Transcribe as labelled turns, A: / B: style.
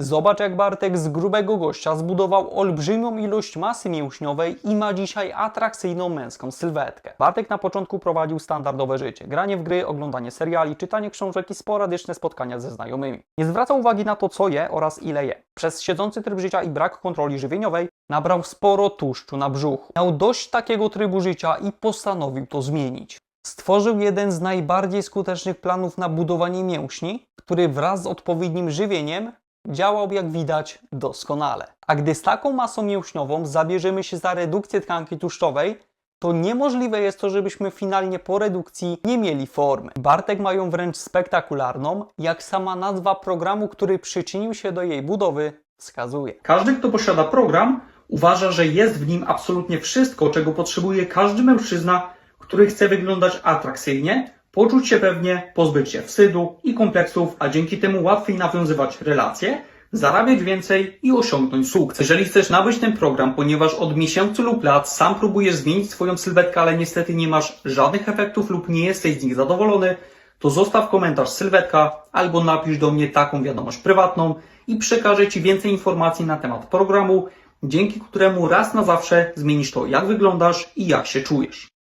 A: Zobacz jak Bartek z grubego gościa zbudował olbrzymią ilość masy mięśniowej i ma dzisiaj atrakcyjną męską sylwetkę. Bartek na początku prowadził standardowe życie. Granie w gry, oglądanie seriali, czytanie książek i sporadyczne spotkania ze znajomymi. Nie zwracał uwagi na to co je oraz ile je. Przez siedzący tryb życia i brak kontroli żywieniowej nabrał sporo tłuszczu na brzuchu. Miał dość takiego trybu życia i postanowił to zmienić. Stworzył jeden z najbardziej skutecznych planów na budowanie mięśni, który wraz z odpowiednim żywieniem działał, jak widać, doskonale. A gdy z taką masą mięśniową zabierzemy się za redukcję tkanki tłuszczowej, to niemożliwe jest to, żebyśmy finalnie po redukcji nie mieli formy. Bartek ma ją wręcz spektakularną, jak sama nazwa programu, który przyczynił się do jej budowy, wskazuje.
B: Każdy, kto posiada program, uważa, że jest w nim absolutnie wszystko, czego potrzebuje każdy mężczyzna, który chce wyglądać atrakcyjnie, poczuć się pewnie, pozbyć się wstydu i kompleksów, a dzięki temu łatwiej nawiązywać relacje, zarabiać więcej i osiągnąć sukces. Jeżeli chcesz nabyć ten program, ponieważ od miesięcy lub lat sam próbujesz zmienić swoją sylwetkę, ale niestety nie masz żadnych efektów lub nie jesteś z nich zadowolony, to zostaw komentarz sylwetka albo napisz do mnie taką wiadomość prywatną i przekażę Ci więcej informacji na temat programu, dzięki któremu raz na zawsze zmienisz to, jak wyglądasz i jak się czujesz.